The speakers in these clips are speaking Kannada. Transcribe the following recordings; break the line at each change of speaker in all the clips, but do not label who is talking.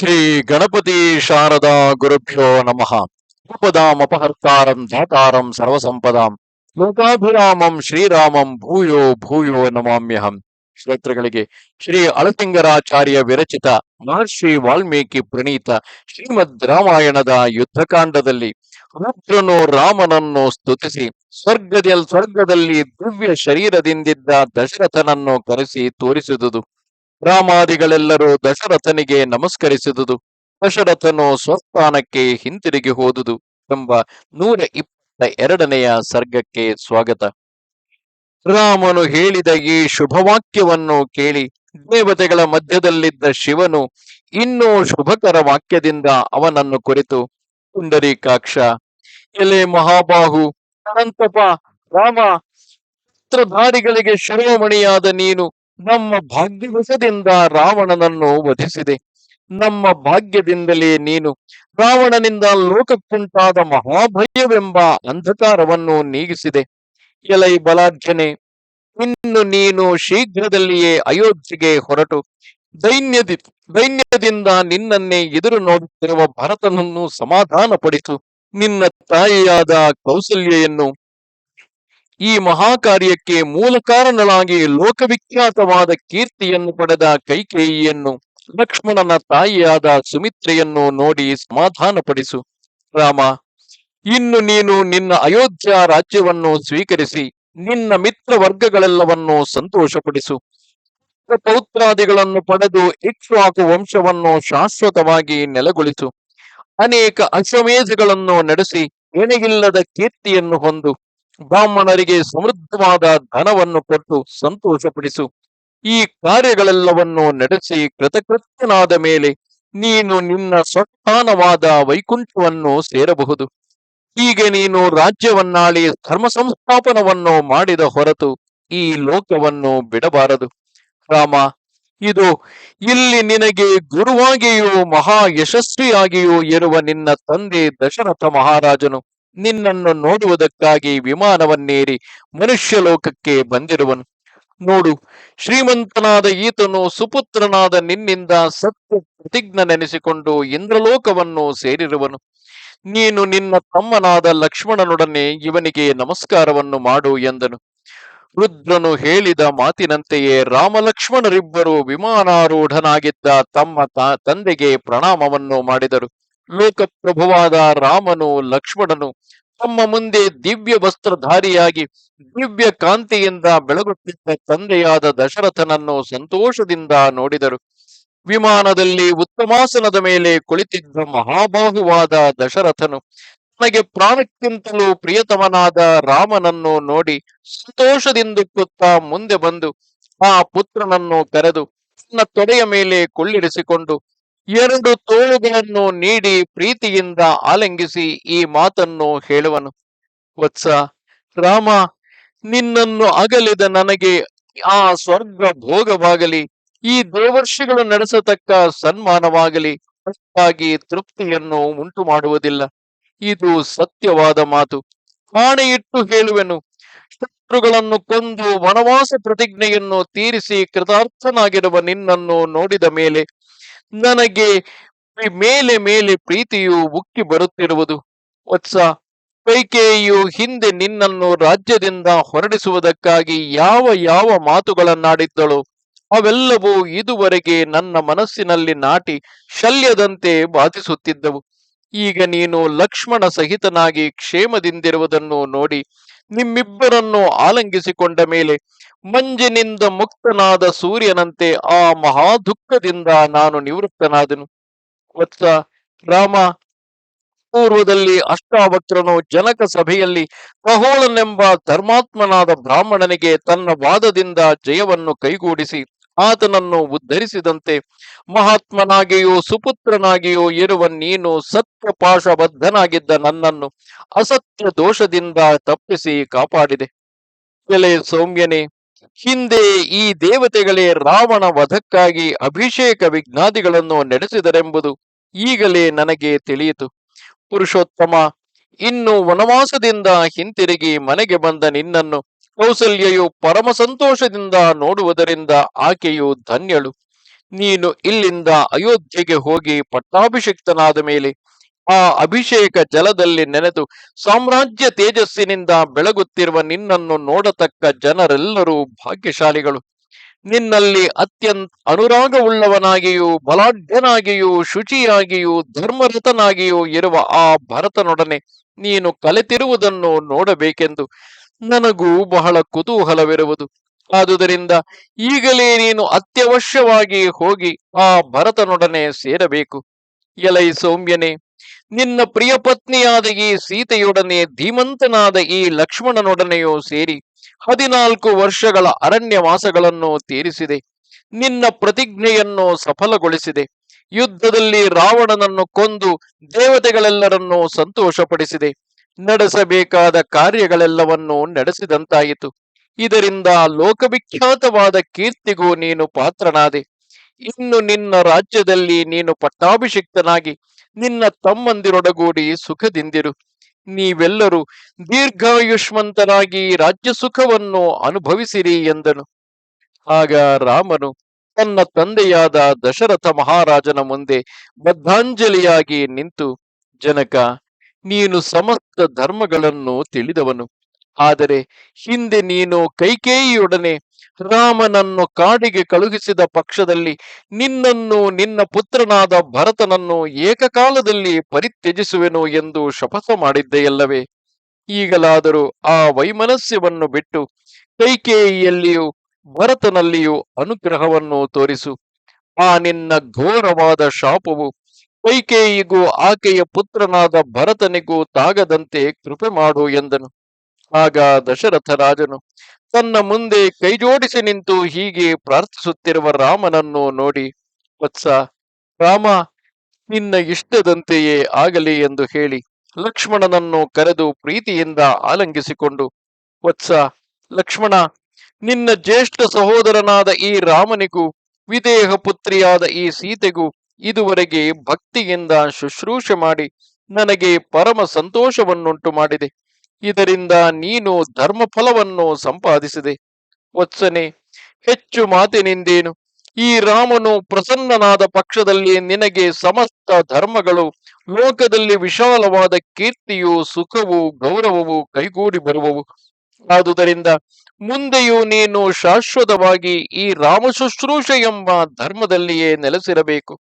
ಶ್ರೀ ಗಣಪತಿ ಶಾರದಾ ಗುರುಭ್ಯೋ ನಮಃ. ಉಪದಾಮಪಹರ್ತಾರಂ ಧಾತಾರಂ ಸರ್ವಸಂಪದಾಂ. ಲೋಕಾಭಿರಾಮಂ ಶ್ರೀರಾಮಂ ಭೂಯೋ ಭೂಯೋ ನಮಾಮ್ಯಹಂ. ಶ್ರೋತೃಗಳಿಗೆ ಶ್ರೀ ಅಳತಿಂಗರಾಚಾರ್ಯ ವಿರಚಿತ ಮಹರ್ಷಿ ವಾಲ್ಮೀಕಿ ಪ್ರಣೀತ ಶ್ರೀಮದ್ ರಾಮಾಯಣದ ಯುದ್ಧಕಾಂಡದಲ್ಲಿ ರುದ್ರನು ರಾಮನನ್ನು ಸ್ತುತಿಸಿ ಸ್ವರ್ಗದಲ್ಲಿ ಸ್ವರ್ಗದಲ್ಲಿ ದಿವ್ಯ ಶರೀರದಿಂದಿದ್ದ ದಶರಥನನ್ನು ಕರೆಸಿ ತೋರಿಸಿದುದು. ರಾಮಾದಿಗಳೆಲ್ಲರೂ ದಶರಥನಿಗೆ ನಮಸ್ಕರಿಸಿದುದು. ದಶರಥನು ಸ್ವಸ್ಥಾನಕ್ಕೆ ಹಿಂತಿರುಗಿ ಹೋದುದು ಎಂಬ ನೂರ ಇಪ್ಪತ್ತ ಎರಡನೆಯ ಸರ್ಗಕ್ಕೆ ಸ್ವಾಗತ. ರಾಮನು ಹೇಳಿದ ಈ ಶುಭವಾಕ್ಯವನ್ನು ಕೇಳಿ ದೇವತೆಗಳ ಮಧ್ಯದಲ್ಲಿದ್ದ ಶಿವನು ಇನ್ನೂ ಶುಭಕರ ವಾಕ್ಯದಿಂದ ಅವನನ್ನು ಕುರಿತು ಪುಂಡರೀಕಾಕ್ಷ ಎಲೆ ಮಹಾಬಾಹು, ಅನಂತಪ ರಾಮ ಪುತ್ರಧಾರಿಗಳಿಗೆ ಶಿರೋಮಣಿಯಾದ ನೀನು ನಮ್ಮ ಭಾಗ್ಯವಶದಿಂದ ರಾವಣನನ್ನು ವಧಿಸಿದೆ. ನಮ್ಮ ಭಾಗ್ಯದಿಂದಲೇ ನೀನು ರಾವಣನಿಂದ ಲೋಕಕ್ಕುಂಟಾದ ಮಹಾಭಯವೆಂಬ ಅಂಧಕಾರವನ್ನು ನೀಗಿಸಿದೆ. ಎಲೈ ಬಲಾರ್ಜನೆ, ಇನ್ನು ನೀನು ಶೀಘ್ರದಲ್ಲಿಯೇ ಅಯೋಧ್ಯೆಗೆ ಹೊರಟು. ದೈನ್ಯದಿ, ದೈನ್ಯದಿಂದ ನಿನ್ನನ್ನೇ ಎದುರು ನೋಡುತ್ತಿರುವ ಭರತನನ್ನು ಸಮಾಧಾನಪಡಿಸು. ನಿನ್ನ ತಾಯಿಯಾದ ಕೌಸಲ್ಯೆಯನ್ನು ಈ ಮಹಾಕಾರ್ಯಕ್ಕೆ ಮೂಲ ಕಾರಣನಾಗಿ ಲೋಕವಿಖ್ಯಾತವಾದ ಕೀರ್ತಿಯನ್ನು ಪಡೆದ ಕೈಕೇಯಿಯನ್ನು ಲಕ್ಷ್ಮಣನ ತಾಯಿಯಾದ ಸುಮಿತ್ರೆಯನ್ನು ನೋಡಿ ಸಮಾಧಾನಪಡಿಸು. ರಾಮ, ಇನ್ನು ನೀನು ನಿನ್ನ ಅಯೋಧ್ಯ ರಾಜ್ಯವನ್ನು ಸ್ವೀಕರಿಸಿ ನಿನ್ನ ಮಿತ್ರ ವರ್ಗಗಳೆಲ್ಲವನ್ನು ಸಂತೋಷಪಡಿಸು. ಪೌತ್ರಾದಿಗಳನ್ನು ಪಡೆದು ಇಕ್ಷ್ವಾಕು ವಂಶವನ್ನು ಶಾಶ್ವತವಾಗಿ ನೆಲೆಗೊಳಿಸು. ಅನೇಕ ಅಶ್ವಮೇಧಗಳನ್ನು ನಡೆಸಿ ಎಣೆಗಿಲ್ಲದ ಕೀರ್ತಿಯನ್ನು ಹೊಂದು ಬ್ರಾಹ್ಮಣರಿಗೆ ಸಮೃದ್ಧವಾದ ಧನವನ್ನು ಕೊಟ್ಟು ಸಂತೋಷಪಡಿಸು. ಈ ಕಾರ್ಯಗಳೆಲ್ಲವನ್ನು ನಡೆಸಿ ಕೃತಕೃತ್ಯನಾದ ಮೇಲೆ ನೀನು ನಿನ್ನ ಸ್ವಸ್ಥಾನವಾದ ವೈಕುಂಠವನ್ನು ಸೇರಬಹುದು. ಹೀಗೆ ನೀನು ರಾಜ್ಯವನ್ನಾಳಿ ಧರ್ಮ ಸಂಸ್ಥಾಪನವನ್ನು ಮಾಡಿದ ಹೊರತು ಈ ಲೋಕವನ್ನು ಬಿಡಬಾರದು. ರಾಮ, ಇದು ಇಲ್ಲಿ ನಿನಗೆ ಗುರುವಾಗಿಯೂ ಮಹಾ ಯಶಸ್ವಿಯಾಗಿಯೂ ಇರುವ ನಿನ್ನ ತಂದೆ ದಶರಥ ಮಹಾರಾಜನು. ನಿನ್ನನ್ನು ನೋಡುವುದಕ್ಕಾಗಿ ವಿಮಾನವನ್ನೇರಿ ಮನುಷ್ಯ ಲೋಕಕ್ಕೆ ಬಂದಿರುವನು. ನೋಡು, ಶ್ರೀಮಂತನಾದ ಈತನು ಸುಪುತ್ರನಾದ ನಿನ್ನಿಂದ ಸತ್ಯ ಪ್ರತಿಜ್ಞ ನೆನೆಸಿಕೊಂಡು ಇಂದ್ರಲೋಕವನ್ನು ಸೇರಿರುವನು. ನೀನು ನಿನ್ನ ತಮ್ಮನಾದ ಲಕ್ಷ್ಮಣನೊಡನೆ ಇವನಿಗೆ ನಮಸ್ಕಾರವನ್ನು ಮಾಡು ಎಂದನು. ರುದ್ರನು ಹೇಳಿದ ಮಾತಿನಂತೆಯೇ ರಾಮಲಕ್ಷ್ಮಣರಿಬ್ಬರು ವಿಮಾನಾರೂಢನಾಗಿದ್ದ ತಮ್ಮ ತಂದೆಗೆ ಪ್ರಣಾಮವನ್ನು ಮಾಡಿದರು. ಲೋಕಪ್ರಭುವಾದ ರಾಮನು ಲಕ್ಷ್ಮಣನು ತಮ್ಮ ಮುಂದೆ ದಿವ್ಯ ವಸ್ತ್ರಧಾರಿಯಾಗಿ ದಿವ್ಯ ಕಾಂತಿಯಿಂದ ಬೆಳಗುತ್ತಿದ್ದ ತಂದೆಯಾದ ದಶರಥನನ್ನು ಸಂತೋಷದಿಂದ ನೋಡಿದರು. ವಿಮಾನದಲ್ಲಿ ಉತ್ತಮಾಸನದ ಮೇಲೆ ಕುಳಿತಿದ್ದ ಮಹಾಬಾಹುವಾದ ದಶರಥನು ತನಗೆ ಪ್ರಾಣಕ್ಕಿಂತಲೂ ಪ್ರಿಯತಮನಾದ ರಾಮನನ್ನು ನೋಡಿ ಸಂತೋಷದಿಂದುಕ್ಕುತ್ತಾ ಮುಂದೆ ಬಂದು ಆ ಪುತ್ರನನ್ನು ಕರೆದು ತನ್ನ ತೊಡೆಯ ಮೇಲೆ ಕೊಳ್ಳಿರಿಸಿಕೊಂಡು ಎರಡು ತೋಳುಗಳನ್ನು ನೀಡಿ ಪ್ರೀತಿಯಿಂದ ಆಲಂಗಿಸಿ ಈ ಮಾತನ್ನು ಹೇಳುವನು. ವತ್ಸ, ರಾಮ, ನಿನ್ನನ್ನು ಅಗಲಿದ ನನಗೆ ಆ ಸ್ವರ್ಗ ಭೋಗವಾಗಲಿ, ಈ ದೇವರ್ಷಿಗಳು ನಡೆಸತಕ್ಕ ಸನ್ಮಾನವಾಗಲಿ, ಅಷ್ಟಾಗಿ ತೃಪ್ತಿಯನ್ನು ಉಂಟು ಮಾಡುವುದಿಲ್ಲ ಇದು ಸತ್ಯವಾದ ಮಾತು. ಆಣೆಯಿಟ್ಟು ಹೇಳುವೆನು, ಶತ್ರುಗಳನ್ನು ಕೊಂದು ವನವಾಸ ಪ್ರತಿಜ್ಞೆಯನ್ನು ತೀರಿಸಿ ಕೃತಾರ್ಥನಾಗಿರುವ ನಿನ್ನನ್ನು ನೋಡಿದ ಮೇಲೆ ನನಗೆ ಮೇಲೆ ಮೇಲೆ ಪ್ರೀತಿಯು ಉಕ್ಕಿ ಬರುತ್ತಿರುವುದು. ವತ್ಸ. ಕೈಕೇಯಿಯು ಹಿಂದೆ ನಿನ್ನನ್ನು ರಾಜ್ಯದಿಂದ ಹೊರಡಿಸುವುದಕ್ಕಾಗಿ ಯಾವ ಯಾವ ಮಾತುಗಳನ್ನಾಡಿದ್ದಳು. ಅವೆಲ್ಲವೂ ಇದುವರೆಗೆ ನನ್ನ ಮನಸ್ಸಿನಲ್ಲಿ ನಾಟಿ ಶಲ್ಯದಂತೆ ಬಾಧಿಸುತ್ತಿದ್ದವು. ಈಗ ನೀನು ಲಕ್ಷ್ಮಣ ಸಹಿತನಾಗಿ ಕ್ಷೇಮದಿಂದಿರುವುದನ್ನು ನೋಡಿ ನಿಮ್ಮಿಬ್ಬರನ್ನು ಆಲಂಗಿಸಿಕೊಂಡ ಮೇಲೆ ಮಂಜಿನಿಂದ ಮುಕ್ತನಾದ ಸೂರ್ಯನಂತೆ ಆ ಮಹಾ ದುಃಖದಿಂದ ನಾನು ನಿವೃತ್ತನಾದನು. ವತ್ಸ ರಾಮ, ಪೂರ್ವದಲ್ಲಿ ಅಷ್ಟಾವಕ್ರನು ಜನಕ ಸಭೆಯಲ್ಲಿ ಕಹೋಳನೆಂಬ ಧರ್ಮಾತ್ಮನಾದ ಬ್ರಾಹ್ಮಣನಿಗೆ ತನ್ನ ವಾದದಿಂದ ಜಯವನ್ನು ಕೈಗೂಡಿಸಿ ಆತನನ್ನು ಉದ್ಧರಿಸಿದಂತೆ, ಮಹಾತ್ಮನಾಗಿಯೂ ಸುಪುತ್ರನಾಗಿಯೂ ಇರುವ ನೀನು ಸತ್ಯಪಾಶಬದ್ಧನಾಗಿದ್ದ ನನ್ನನ್ನು ಅಸತ್ಯ ದೋಷದಿಂದ ತಪ್ಪಿಸಿ ಕಾಪಾಡಿದೆ. ಎಲೆ ಸೌಮ್ಯನೇ ಹಿಂದೆ ಈ ದೇವತೆಗಳೇ ರಾವಣ ವಧಕ್ಕಾಗಿ ಅಭಿಷೇಕ ವಿಜ್ಞಾದಿಗಳನ್ನು ನಡೆಸಿದರೆಂಬುದು ಈಗಲೇ ನನಗೆ ತಿಳಿಯಿತು. ಪುರುಷೋತ್ತಮ, ಇನ್ನು ವನವಾಸದಿಂದ ಹಿಂತಿರುಗಿ ಮನೆಗೆ ಬಂದ ನಿನ್ನನ್ನು ಕೌಸಲ್ಯೆಯು ಪರಮ ಸಂತೋಷದಿಂದ ನೋಡುವುದರಿಂದ ಆಕೆಯು ಧನ್ಯಳು. ನೀನು ಇಲ್ಲಿಂದ ಅಯೋಧ್ಯೆಗೆ ಹೋಗಿ ಪಟ್ಟಾಭಿಷಿಕ್ತನಾದ ಮೇಲೆ ಆ ಅಭಿಷೇಕ ಜಲದಲ್ಲಿ ನೆನೆದು ಸಾಮ್ರಾಜ್ಯ ತೇಜಸ್ಸಿನಿಂದ ಬೆಳಗುತ್ತಿರುವ ನಿನ್ನನ್ನು ನೋಡತಕ್ಕ ಜನರೆಲ್ಲರೂ ಭಾಗ್ಯಶಾಲಿಗಳು. ನಿನ್ನಲ್ಲಿ ಅತ್ಯಂತ ಅನುರಾಗವುಳ್ಳವನಾಗಿಯೂ, ಬಲಾಢ್ಯನಾಗಿಯೂ, ಶುಚಿಯಾಗಿಯೂ ಧರ್ಮರತನಾಗಿಯೂ ಇರುವ ಆ ಭರತನೊಡನೆ ನೀನು ಕಲೆತಿರುವುದನ್ನು ನೋಡಬೇಕೆಂದು ನನಗೂ ಬಹಳ ಕುತೂಹಲವಿರುವುದು. ಆದುದರಿಂದ ಈಗಲೇ ನೀನು ಅತ್ಯವಶ್ಯವಾಗಿ ಹೋಗಿ ಆ ಭರತನೊಡನೆ ಸೇರಬೇಕು. ಎಲೈ ಸೌಮ್ಯನೇ ನಿನ್ನ ಪ್ರಿಯ ಪತ್ನಿಯಾದ ಈ ಸೀತೆಯೊಡನೆ ಧೀಮಂತನಾದ ಈ ಲಕ್ಷ್ಮಣನೊಡನೆಯೂ ಸೇರಿ ಹದಿನಾಲ್ಕು ವರ್ಷಗಳ ಅರಣ್ಯವಾಸಗಳನ್ನು ತೀರಿಸಿದೆ. ನಿನ್ನ ಪ್ರತಿಜ್ಞೆಯನ್ನು ಸಫಲಗೊಳಿಸಿದೆ. ಯುದ್ಧದಲ್ಲಿ ರಾವಣನನ್ನು ಕೊಂದು ದೇವತೆಗಳೆಲ್ಲರನ್ನೂ ಸಂತೋಷಪಡಿಸಿದೆ. ನಡೆಸಬೇಕಾದ ಕಾರ್ಯಗಳೆಲ್ಲವನ್ನೂ ನಡೆಸಿದಂತಾಯಿತು. ಇದರಿಂದ ಲೋಕವಿಖ್ಯಾತವಾದ ಕೀರ್ತಿಗೂ ನೀನು ಪಾತ್ರನಾದೆ. ಇನ್ನು ನಿನ್ನ ರಾಜ್ಯದಲ್ಲಿ ನೀನು ಪಟ್ಟಾಭಿಷಿಕ್ತನಾಗಿ ನಿನ್ನ ತಮ್ಮಂದಿರೊಡಗೂಡಿ ಸುಖದಿಂದಿರು. ನೀವೆಲ್ಲರೂ ದೀರ್ಘಾಯುಷ್ಮಂತನಾಗಿ ರಾಜ್ಯ ಸುಖವನ್ನು ಅನುಭವಿಸಿರಿ ಎಂದನು. ಆಗ ರಾಮನು ತನ್ನ ತಂದೆಯಾದ ದಶರಥ ಮಹಾರಾಜನ ಮುಂದೆ ಬದ್ಧಾಂಜಲಿಯಾಗಿ ನಿಂತು, ಜನಕ, ನೀನು ಸಮಸ್ತ ಧರ್ಮಗಳನ್ನು ತಿಳಿದವನು. ಆದರೆ ಹಿಂದೆ ನೀನು ಕೈಕೇಯಿಯೊಡನೆ ರಾಮನನ್ನು ಕಾಡಿಗೆ ಕಳುಹಿಸಿದ ಪಕ್ಷದಲ್ಲಿ ನಿನ್ನನ್ನು, ನಿನ್ನ ಪುತ್ರನಾದ ಭರತನನ್ನು ಏಕಕಾಲದಲ್ಲಿ ಪರಿತ್ಯಜಿಸುವೆನು ಎಂದು ಶಪಥ ಮಾಡಿದ್ದೆಯಲ್ಲವೇ? ಈಗಲಾದರೂ ಆ ವೈಮನಸ್ಯವನ್ನು ಬಿಟ್ಟು ಕೈಕೇಯಿಯಲ್ಲಿಯೂ ಭರತನಲ್ಲಿಯೂ ಅನುಗ್ರಹವನ್ನು ತೋರಿಸು. ಆ ನಿನ್ನ ಘೋರವಾದ ಶಾಪವು ಕೈಕೇಯಿಗೂ ಆಕೆಯ ಪುತ್ರನಾದ ಭರತನಿಗೂ ತಾಗದಂತೆ ಕೃಪೆ ಮಾಡು ಎಂದನು. ಆಗ ದಶರಥ ರಾಜನು ತನ್ನ ಮುಂದೆ ಕೈಜೋಡಿಸಿ ನಿಂತು ಹೀಗೆ ಪ್ರಾರ್ಥಿಸುತ್ತಿರುವ ರಾಮನನ್ನು ನೋಡಿ, ವತ್ಸ, ರಾಮ, ನಿನ್ನ ಇಷ್ಟದಂತೆಯೇ ಆಗಲಿ ಎಂದು ಹೇಳಿ ಲಕ್ಷ್ಮಣನನ್ನು ಕರೆದು ಪ್ರೀತಿಯಿಂದ ಆಲಂಗಿಸಿಕೊಂಡು, ವತ್ಸ, ಲಕ್ಷ್ಮಣ, ನಿನ್ನ ಜ್ಯೇಷ್ಠ ಸಹೋದರನಾದ ಈ ರಾಮನಿಗೂ, ವಿದೇಹ ಪುತ್ರಿಯಾದ ಈ ಸೀತೆಗೂ ಇದುವರೆಗೆ ಭಕ್ತಿಯಿಂದ ಶುಶ್ರೂಷೆ ಮಾಡಿ ನನಗೆ ಪರಮ ಸಂತೋಷವನ್ನುಂಟು ಮಾಡಿದೆ. ಇದರಿಂದ ನೀನು ಧರ್ಮಫಲವನ್ನು ಸಂಪಾದಿಸಿದೆ. ವತ್ಸನೆ, ಹೆಚ್ಚು ಮಾತಿನಿಂದೇನು? ಈ ರಾಮನು ಪ್ರಸನ್ನನಾದ ಪಕ್ಷದಲ್ಲಿ ನಿನಗೆ ಸಮಸ್ತ ಧರ್ಮಗಳು, ಲೋಕದಲ್ಲಿ ವಿಶಾಲವಾದ ಕೀರ್ತಿಯು, ಸುಖವು, ಗೌರವವು ಕೈಗೂಡಿ ಬರುವವು. ಆದುದರಿಂದ ಮುಂದೆಯೂ ನೀನು ಶಾಶ್ವತವಾಗಿ ಈ ರಾಮ ಎಂಬ ಧರ್ಮದಲ್ಲಿಯೇ ನೆಲೆಸಿರಬೇಕು.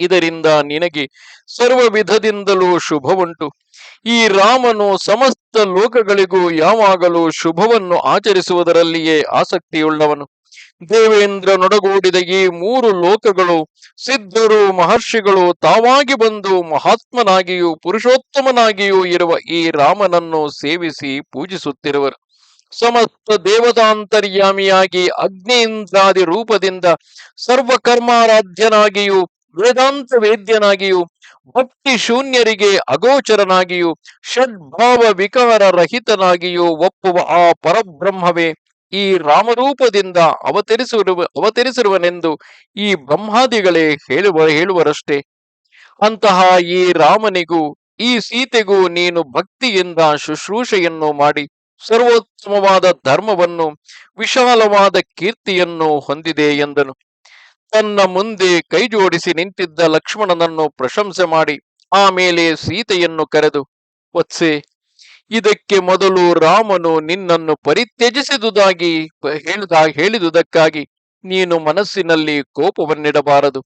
ಇದರಿಂದ ನಿನಗೆ ಸರ್ವ ವಿಧದಿಂದಲೂ ಶುಭವುಂಟು. ಈ ರಾಮನು ಸಮಸ್ತ ಲೋಕಗಳಿಗೂ ಯಾವಾಗಲೂ ಶುಭವನ್ನು ಆಚರಿಸುವುದರಲ್ಲಿಯೇ ಆಸಕ್ತಿಯುಳ್ಳವನು. ದೇವೇಂದ್ರನೊಡಗೂಡಿದ ಈ ಮೂರು ಲೋಕಗಳು ಸಿದ್ಧರು, ಮಹರ್ಷಿಗಳು ತಾವಾಗಿ ಬಂದು ಮಹಾತ್ಮನಾಗಿಯೂ ಪುರುಷೋತ್ತಮನಾಗಿಯೂ ಇರುವ ಈ ರಾಮನನ್ನು ಸೇವಿಸಿ ಪೂಜಿಸುತ್ತಿರುವರು. ಸಮಸ್ತ ದೇವತಾಂತರ್ಯಾಮಿಯಾಗಿ ಅಗ್ನಿಯಿಂದ್ರಾದಿ ರೂಪದಿಂದ ಸರ್ವಕರ್ಮಾರಾಧ್ಯನಾಗಿಯೂ ವೇದಾಂತ ವೇದ್ಯನಾಗಿಯೂ ಭಕ್ತಿ ಶೂನ್ಯರಿಗೆ ಅಗೋಚರನಾಗಿಯೂ ಷಡ್ಭಾವ ವಿಕಾರ ರಹಿತನಾಗಿಯೂ ಒಪ್ಪುವ ಆ ಪರಬ್ರಹ್ಮವೇ ಈ ರಾಮರೂಪದಿಂದ ಅವತರಿಸಿರುವ, ಅವತರಿಸಿರುವನೆಂದು ಈ ಬ್ರಹ್ಮಾದಿಗಳೇ ಹೇಳುವ, ಹೇಳುವರಷ್ಟೇ. ಅಂತಹ ಈ ರಾಮನಿಗೂ, ಈ ಸೀತೆಗೂ ನೀನು ಭಕ್ತಿಯಿಂದ ಶುಶ್ರೂಷೆಯನ್ನು ಮಾಡಿ, ಸರ್ವೋತ್ತಮವಾದ ಧರ್ಮವನ್ನು, ವಿಶಾಲವಾದ ಕೀರ್ತಿಯನ್ನು ಹೊಂದಿದೆ ಎಂದನು. ತನ್ನ ಮುಂದೆ ಕೈಜೋಡಿಸಿ ನಿಂತಿದ್ದ ಲಕ್ಷ್ಮಣನನ್ನು ಪ್ರಶಂಸೆ ಮಾಡಿ ಆಮೇಲೆ ಸೀತೆಯನ್ನು ಕರೆದು, ವತ್ಸೆ, ಇದಕ್ಕೆ ಮೊದಲು ರಾಮನು ನಿನ್ನನ್ನು ಪರಿತ್ಯಜಿಸಿದುದಾಗಿ ಹೇಳಿದ, ಹೇಳಿದುದಕ್ಕಾಗಿ ನೀನು ಮನಸ್ಸಿನಲ್ಲಿ ಕೋಪವನ್ನಿಡಬಾರದು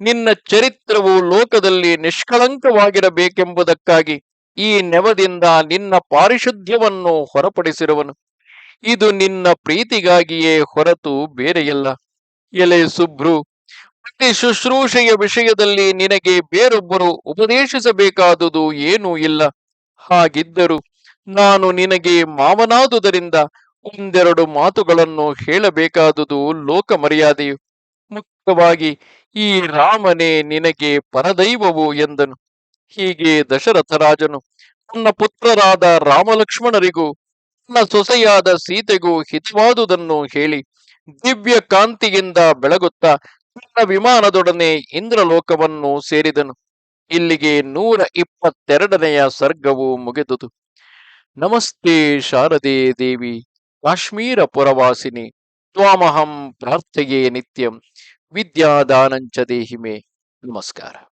ನಿನ್ನ ಚರಿತ್ರವು ಲೋಕದಲ್ಲಿ ನಿಷ್ಕಳಂಕವಾಗಿರಬೇಕೆಂಬುದಕ್ಕಾಗಿ ಈ ನೆವದಿಂದ ನಿನ್ನ ಪಾರಿಶುದ್ಧ್ಯವನ್ನು ಹೊರಪಡಿಸಿರುವನು. ಇದು ನಿನ್ನ ಪ್ರೀತಿಗಾಗಿಯೇ ಹೊರತು ಬೇರೆಯಲ್ಲ. ಎಲೆ ಸುಭ್ರು ಮತ್ತೆ ಶುಶ್ರೂಷೆಯ ವಿಷಯದಲ್ಲಿ ನಿನಗೆ ಬೇರೊಬ್ಬರು ಉಪದೇಶಿಸಬೇಕಾದುದು ಏನೂ ಇಲ್ಲ. ಹಾಗಿದ್ದರು ನಾನು ನಿನಗೆ ಮಾವನಾದುದರಿಂದ ಒಂದೆರಡು ಮಾತುಗಳನ್ನು ಹೇಳಬೇಕಾದುದು ಲೋಕ ಮರ್ಯಾದೆಯು ಮುಖ್ಯವಾಗಿ ಈ ರಾಮನೇ ನಿನಗೆ ಪರದೈವವು ಎಂದನು. ಹೀಗೆ ದಶರಥ ರಾಜನು ತನ್ನ ಪುತ್ರರಾದ ರಾಮಲಕ್ಷ್ಮಣರಿಗೂ ತನ್ನ ಸೊಸೆಯಾದ ಸೀತೆಗೂ ಹಿತವಾದುದನ್ನು ಹೇಳಿ ದಿವ್ಯ ಕಾಂತಿಯಿಂದ ಬೆಳಗುತ್ತಾ ತನ್ನ ವಿಮಾನದೊಡನೆ ಇಂದ್ರಲೋಕವನ್ನು ಸೇರಿದನು. ಇಲ್ಲಿಗೆ ನೂರ ಇಪ್ಪತ್ತೆರಡನೆಯ ಸರ್ಗವು ಮುಗಿದುದು. ನಮಸ್ತೆ ಶಾರದೆ ದೇವಿ, ಕಾಶ್ಮೀರ ಪುರವಾಸಿನಿ, ತ್ವಾಮಹಂ ಪ್ರಾರ್ಥೆಯೇ ನಿತ್ಯಂ, ವಿದ್ಯಾದಾನಂಚ ದೇಹಿಮೆ. ನಮಸ್ಕಾರ.